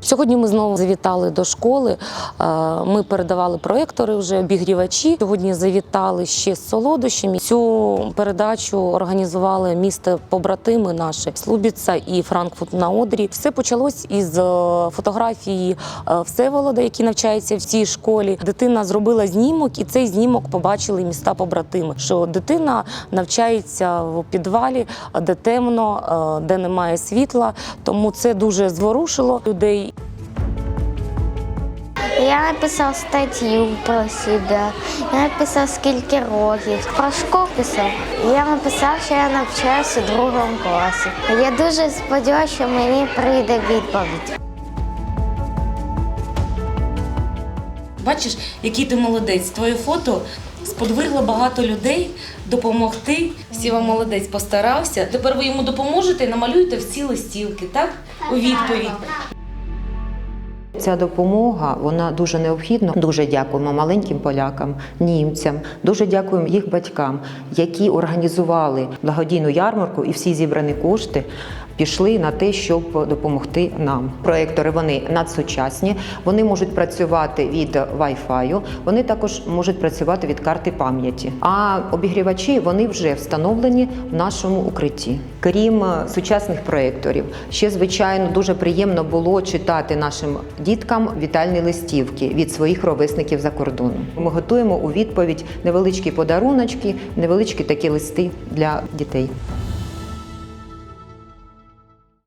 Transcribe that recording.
Сьогодні ми знову завітали до школи. Е, Ми передавали проектори вже обігрівачі. Сьогодні завітали ще з солодощами. Цю передачу організували місто побратими наші Слубіца і Франкфурт на Одрі. Все почалось із е, фотографії е, Всеволода, який навчається в цій школі. Дитина зробила знімок, і цей знімок побачили міста побратими. Що дитина навчається в підвалі, де темно, де немає світла. Тому це дуже зворушило людей. Я написав статтю про себе. Я написав скільки років. Про школу писав. Я написав, що я навчаюся у другому класі. Я дуже сподіваюся, що мені прийде відповідь. Бачиш, який ти молодець. Твоє фото сподвигло багато людей допомогти. Сіва молодець постарався. Тепер ви йому допоможете і намалюєте всі листівки, так? У відповідь. Ця допомога вона дуже необхідна. Дуже дякуємо маленьким полякам, німцям. Дуже дякуємо їх батькам, які організували благодійну ярмарку, і всі зібрані кошти пішли на те, щоб допомогти нам. Проектори вони надсучасні. Вони можуть працювати від Wi-Fi, вони також можуть працювати від карти пам'яті. А обігрівачі вони вже встановлені в нашому укритті. Крім е, сучасних проекторів, ще звичайно дуже приємно було читати нашим діткам вітальні листівки від своїх ровесників за кордоном. Ми готуємо у відповідь невеличкі подаруночки, невеличкі такі листи для дітей.